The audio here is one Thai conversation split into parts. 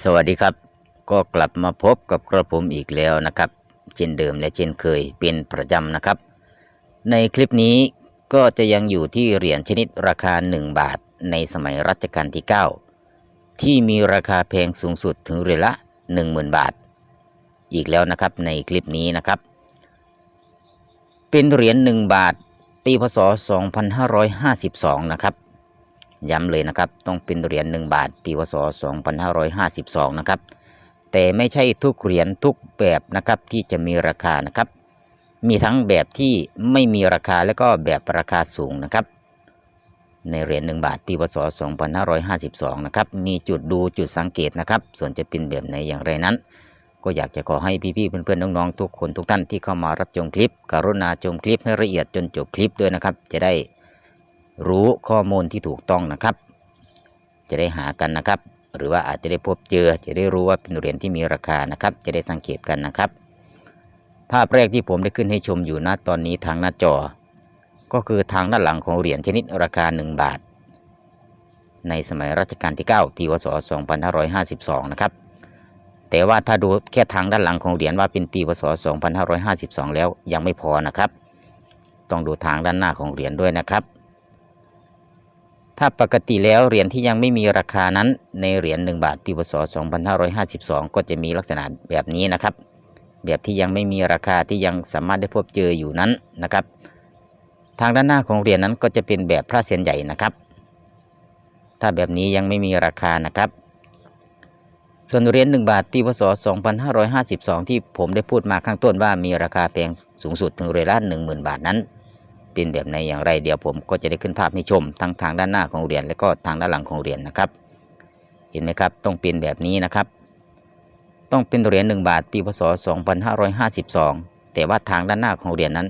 สวัสดีครับก็กลับมาพบกับกระผมอีกแล้วนะครับ เช่นเดิมและเช่นเคยเป็นประจำนะครับ ในคลิปนี้ก็จะยังอยู่ที่เหรียญชนิดราคา 1 บาทในสมัยรัชกาลที่ 9 ที่มีราคาแพงสูงสุดถึงเหรียญละ 10,000 บาท อีกแล้วนะครับในคลิปนี้นะครับ เป็นเหรียญ1บาทปีพศ 2552 นะครับ ย้ำเลยนะครับ ต้องเป็นเหรียญ1บาท ปีพศ2552 นะครับ แต่ไม่ใช่ทุกเหรียญทุกแบบนะครับที่จะมีราคานะครับ มีทั้งแบบที่ไม่มีราคาและก็แบบราคาสูงนะครับ ในเหรียญ1บาท ปีพศ2552 นะครับ มีจุดดูจุดสังเกตนะครับ ส่วนจะเป็นแบบไหนอย่างไรนั้น ก็อยากจะขอให้พี่ๆเพื่อนๆน้องๆทุกคนทุกท่านที่เข้ามารับชมคลิป กรุณาชมคลิปให้ละเอียดจนจบคลิปด้วยนะครับ จะได้ รู้ข้อมูลที่ถูกต้องนะครับ จะได้หากันนะครับ หรือว่าอาจจะได้พบเจอ จะได้รู้ว่าเป็นเหรียญที่มีราคานะครับ จะได้สังเกตกันนะครับ ภาพแรกที่ผมได้ขึ้นให้ชมอยู่ณตอนนี้ทางหน้าจอ ก็คือทางด้านหลังของเหรียญชนิดราคา 1 บาท ในสมัยรัชกาลที่ 9 ปีพศ 2552 นะครับแต่ว่าถ้าดูแค่ทางด้านหลังของเหรียญว่าเป็นปีพศ 2552 แล้วยังไม่พอนะครับ ต้องดูทางด้านหน้าของเหรียญด้วยนะครับ ถ้าปกติแล้วเหรียญที่ยังไม่มีราคานั้นในเหรียญ1บาทปีพศ 2552 ก็จะมีลักษณะแบบนี้นะครับ แบบที่ยังไม่มีราคาที่ยังสามารถได้พบเจออยู่นั้นนะครับ ทางด้านหน้าของเหรียญนั้นก็จะเป็นแบบพระเศียรใหญ่นะครับ ถ้าแบบนี้ยังไม่มีราคานะครับ ส่วนเหรียญ1บาทปีพศ 2552 ที่ผมได้พูดมาข้างต้นว่ามีราคาแพงสูงสุดถึงเหรียญละ10,000 บาทนั้น เป็นแบบไหนอย่างไรเดี๋ยวผมก็จะได้ขึ้นภาพให้ชม ทั้งทางด้านหน้าของเหรียญและก็ทางด้านหลังของเหรียญนะครับ เห็นไหมครับต้องเป็นแบบนี้นะครับ ต้องเป็นเหรียญ1บาทปีพศ 2552 แต่ว่าทางด้านหน้าของเหรียญนั้น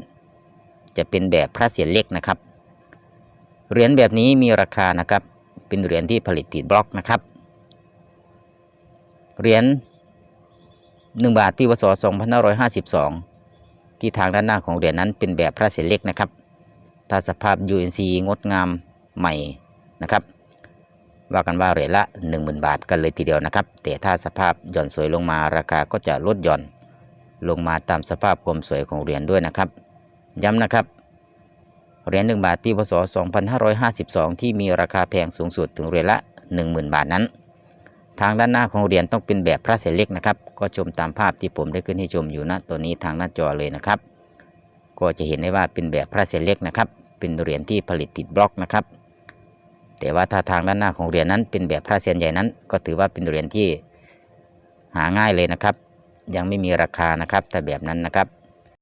จะเป็นแบบพระเศียรเล็กนะครับเหรียญแบบนี้มีราคานะครับ เป็นเหรียญที่ผลิตผิดบล็อกนะครับเหรียญ1บาทปีพศ 2552 ที่ทางด้านหน้าของเหรียญนั้นเป็นแบบพระเศียรเล็กนะครับ ถ้าสภาพ UNC งดงามใหม่นะครับว่ากันว่าเหรียญละ 10,000 บาทกันเลยทีเดียวนะครับ แต่ถ้าสภาพหย่อนสวยลงมาราคาก็จะลดหย่อน ลงมาตามสภาพความสวยของเหรียญด้วยนะครับ ย้ำนะครับเหรียญ1บาทปีพศ 2552 ที่มีราคาแพงสูงสุดถึงเหรียญละ 10,000 บาทนั้น ทางด้านหน้าของเหรียญต้องเป็นแบบพระเศษเล็กนะครับ ก็ชมตามภาพที่ผมได้ขึ้นให้ชมอยู่ณตัวนี้ทางหน้าจอเลยนะครับ ก็จะเห็นได้ว่าเป็นแบบพระเศษเล็กนะครับ เป็นเหรียญที่ผลิตติดบล็อกนะครับ แต่ว่าถ้าทางด้านหน้าของเหรียญนั้นเป็นแบบพระเศียรใหญ่นั้น ก็ถือว่าเป็นเหรียญที่หาง่ายเลยนะครับ ยังไม่มีราคานะครับแต่แบบนั้นนะครับ